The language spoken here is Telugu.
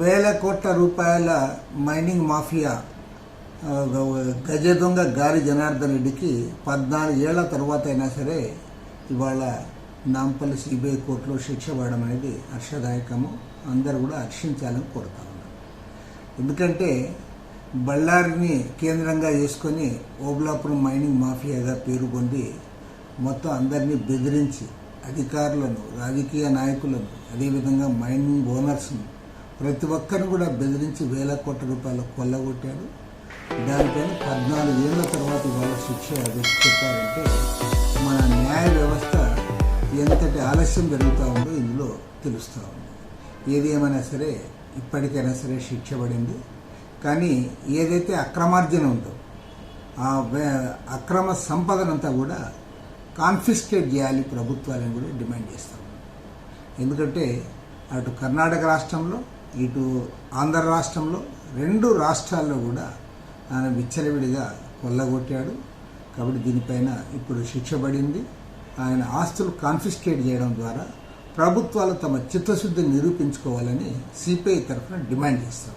వేల కోట్ల రూపాయల మైనింగ్ మాఫియా గజ దొంగ గారి జనార్దన్ రెడ్డికి పద్నాలుగు ఏళ్ళ తర్వాత అయినా సరే ఇవాళ నాంపల్లి సిబిఐ కోర్టులో శిక్ష పడడం అనేది హర్షదాయకము. అందరూ కూడా హర్షించాలని కోరుతా ఉన్నారు ఎందుకంటే బళ్ళారిని కేంద్రంగా చేసుకొని ఓబులాపురం మైనింగ్ మాఫియాగా పేరు పొంది మొత్తం అందరినీ బెదిరించి అధికారులను రాజకీయ నాయకులను అదేవిధంగా మైనింగ్ ఓనర్స్ని ప్రతి ఒక్కరిని కూడా బెదిరించి వేల కోట్ల రూపాయలు కొల్లగొట్టాడు దానిపైన పద్నాలుగు ఏళ్ళ తర్వాత ఇవాళ శిక్ష చెప్పారంటే మన న్యాయ వ్యవస్థ ఎంతటి ఆలస్యం జరుగుతూ ఉందో ఇందులో తెలుస్తూ ఉంది. ఏది ఏమైనా సరే ఇప్పటికైనా సరే శిక్ష పడింది. కానీ ఏదైతే అక్రమార్జన ఉందో ఆ అక్రమ సంపదనంతా కూడా కాన్ఫిస్కేట్ చేయాలి ప్రభుత్వాలను కూడా డిమాండ్ చేస్తాం ఎందుకంటే అటు కర్ణాటక రాష్ట్రంలో ఇటు ఆంధ్ర రాష్ట్రంలో రెండు రాష్ట్రాల్లో కూడా ఆయన విచ్చలవిడిగా కొల్లగొట్టాడు. కాబట్టి దీనిపైన ఇప్పుడు శిక్ష పడింది. ఆయన ఆస్తులు కాన్ఫిస్కేట్ చేయడం ద్వారా ప్రభుత్వాలు తమ చిత్తశుద్ధిని నిరూపించుకోవాలని సిపిఐ తరఫున డిమాండ్ చేస్తాం